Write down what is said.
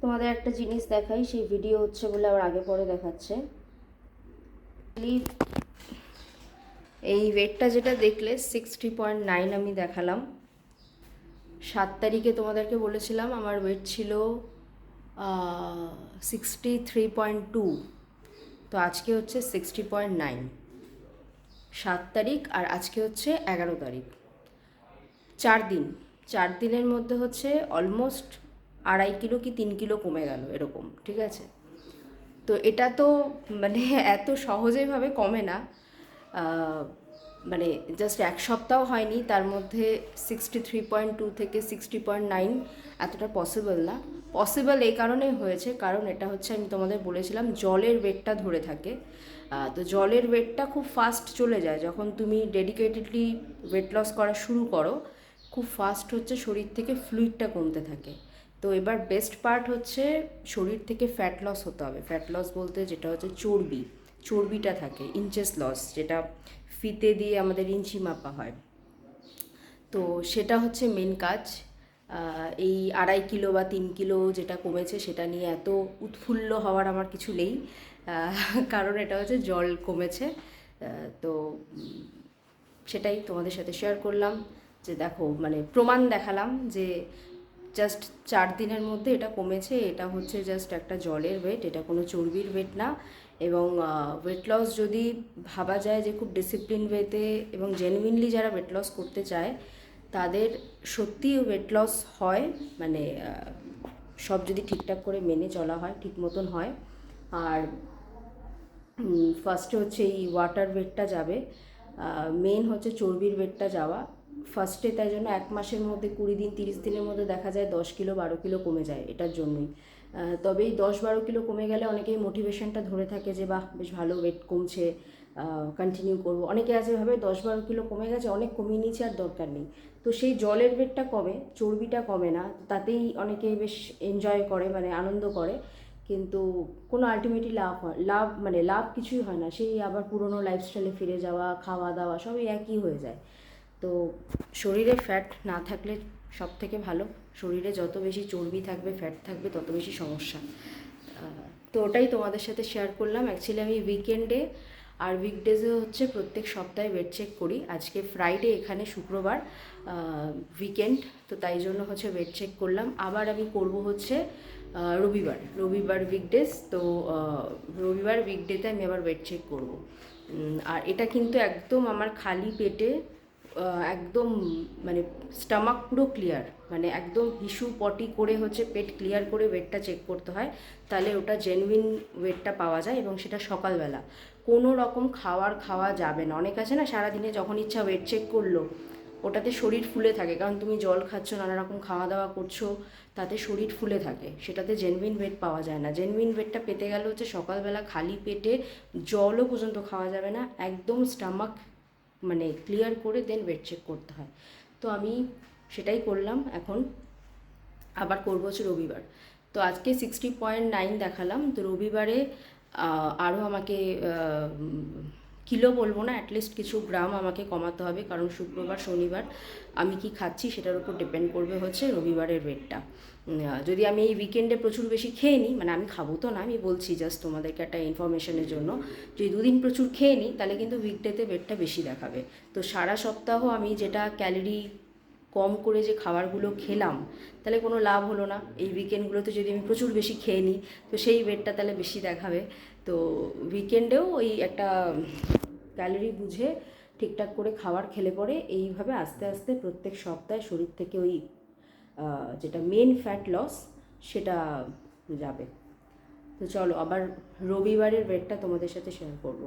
তোমাদের একটা জিনিস দেখাই, সেই ভিডিও হচ্ছে বলে আবার আগে পরে দেখাচ্ছে। এই ওয়েটটা যেটা দেখলে সিক্সটি পয়েন্ট নাইন আমি দেখালাম। সাত তারিখে তোমাদেরকে বলেছিলাম, আমার ওয়েট ছিল সিক্সটি থ্রি পয়েন্ট টু তো আজকে হচ্ছে সিক্সটি পয়েন্ট নাইন সাত তারিখ আর আজকে হচ্ছে এগারো তারিখ। চার দিন। চার দিনের মধ্যে হচ্ছে অলমোস্ট আড়াই কিলো কি তিন কিলো কমে গেল এরকম, ঠিক আছে? তো এটা তো মানে এত সহজেভাবে কমে না। মানে জাস্ট এক সপ্তাহ হয়নি, তার মধ্যে সিক্সটি থ্রি পয়েন্ট টু থেকে সিক্সটি পয়েন্ট নাইন এতটা পসিবল না। পসিবল এই কারণেই হয়েছে, কারণ এটা হচ্ছে আমি তোমাদের বলেছিলাম, জলের ওয়েটটা ধরে থাকে। তো জলের ওয়েটটা খুব ফাস্ট চলে যায়, যখন তুমি ডেডিকেটেডলি ওয়েট লস করা শুরু করো, খুব ফাস্ট হচ্ছে শরীর থেকে ফ্লুইডটা কমতে থাকে। তো এবার বেস্ট পার্ট হচ্ছে শরীর থেকে ফ্যাট লস হতে হবে। ফ্যাট লস বলতে যেটা হচ্ছে চর্বি, চর্বিটা থাকে ইঞ্চেস লস যেটা ফিতে দিয়ে আমাদের ইঞ্চি মাপা হয়। তো সেটা হচ্ছে মেন কাজ। এই আড়াই কিলো বা তিন কিলো যেটা কমেছে সেটা নিয়ে এত উৎফুল্ল হওয়ার আমার কিছু নেই। কারণ এটা হচ্ছে জল কমেছে। তো সেটাই তোমাদের সাথে শেয়ার করলাম যে দেখো মানে প্রমাণ দেখালাম যে জাস্ট চার দিনের মধ্যে এটা কমেছে, এটা হচ্ছে জাস্ট একটা জলের ওয়েট এটা কোনো চর্বির ওয়েট না। এবং ওয়েট লস যদি ভাবা যায় যে খুব ডিসিপ্লিন ওয়েতে এবং জেনুইনলি যারা ওয়েট লস করতে চায়, তাদের সত্যি ওয়েট লস হয় মানে সব যদি ঠিকঠাক করে মেনে চলা হয়, ঠিক মতন হয়। আর ফার্স্টে হচ্ছে এই ওয়াটার ওয়েটটা যাবে মেন হচ্ছে চর্বির ওয়েটটা যাওয়া। ফার্স্টে তাই জন্য এক মাসের মধ্যে কুড়ি দিন, তিরিশ দিনের মধ্যে দেখা যায় দশ কিলো, বারো কিলো কমে যায় এটার জন্যই। তবে এই দশ, বারো কিলো কমে গেলে অনেকেই মোটিভেশনটা ধরে থাকে যে, বাহ, বেশ ভালো ওয়েট কমছে কন্টিনিউ করব। অনেকে আছে ভাবে দশ, বারো কিলো কমে গেছে, অনেক কমিয়ে নিয়েছে আর দরকার নেই। তো সেই জলের ওয়েটটা কমে, চর্বিটা কমে না, তাতেই অনেকে বেশ এনজয় করে মানে আনন্দ করে। কিন্তু কোনো আলটিমেটলি লাভ হয়, লাভ মানে লাভ কিছুই হয় না। সেই আবার পুরনো লাইফস্টাইলে ফিরে যাওয়া খাওয়া দাওয়া সবই একই হয়ে যায়। তো শরীরে ফ্যাট না থাকলে সব থেকে ভালো। শরীরে যত বেশি চর্বি থাকবে ফ্যাট থাকবে, তত বেশি সমস্যা। তো ওটাই তোমাদের সাথে শেয়ার করলাম। অ্যাকচুয়ালি আমি উইকেন্ডে আর উইকডেজে হচ্ছে প্রত্যেক সপ্তাহে ওয়েট চেক করি। আজকে ফ্রাইডে এখানে শুক্রবার উইকেন্ড তো তাই জন্য হচ্ছে ওয়েট চেক করলাম। আবার আমি করব হচ্ছে রবিবার। রবিবার উইকডেজ তো রবিবার উইকডেতে আমি আবার ওয়েট চেক করব। আর এটা কিন্তু একদম আমার খালি পেটে একদম মানে স্টামাক পুরো ক্লিয়ার মানে একদম হিসু পটি করে হচ্ছে পেট ক্লিয়ার করে ওয়েটটা চেক করতে হয়, তাহলে ওটা জেনুইন ওয়েটটা পাওয়া যায় এবং সেটা সকালবেলা। কোনো রকম খাওয়ার খাওয়া যাবে না। অনেক আছে না, সারাদিনে যখন ইচ্ছা ওয়েট চেক করল, ওটাতে শরীর ফুলে থাকে। কারণ তুমি জল খাচ্ছ, নানা রকম খাওয়া দাওয়া করছ, তাতে শরীর ফুলে থাকে। সেটাতে জেনুইন ওয়েট পাওয়া যায় না। জেনুইন ওয়েটটা পেতে গেলে হচ্ছে সকালবেলা খালি পেটে জলও পর্যন্ত খাওয়া যাবে না, একদম স্টামাক মানে ক্লিয়ার করে দেন ওয়েট চেক করতে হয়। তো আমি সেটাই করলাম, এখন আবার করব হচ্ছে রবিবার। তো আজকে সিক্সটি পয়েন্ট নাইন দেখালাম, তো রবিবারে আরও আমাকে কিলো বলব না অ্যাটলিস্ট কিছু গ্রাম আমাকে কমাতে হবে, কারণ শুক্রবার, শনিবার আমি কি খাচ্ছি সেটার উপর ডিপেন্ড করবে হচ্ছে রবিবারের ওয়েটটা যদি আমি এই উইকেন্ডে প্রচুর বেশি খেয়ে নিই মানে আমি খাব তো না, আমি বলছি জাস্ট তোমাদেরকে একটা ইনফরমেশনের জন্য, যদি দুদিন প্রচুর খেয়ে নিই, তাহলে কিন্তু উইকডেতে ওয়েটটা বেশি দেখাবে। তো সারা সপ্তাহ আমি যেটা ক্যালোরি কম করে যে খাবারগুলো খেলাম, তাহলে কোনো লাভ হলো না। এই উইকেন্ডগুলোতে যদি আমি প্রচুর বেশি খেয়ে নিই, তো সেই ওয়েটটা তাহলে বেশি দেখাবে। তো উইকেন্ডেও ওই একটা ক্যালোরি বুঝে ঠিকঠাক করে খাবার খেলে পরে এইভাবে আস্তে আস্তে প্রত্যেক সপ্তাহে শরীর থেকে ওই যেটা মেন ফ্যাট লস সেটা যাবে। তো চলো আবার রবিবারের ওয়েটটা তোমাদের সাথে শেয়ার করব।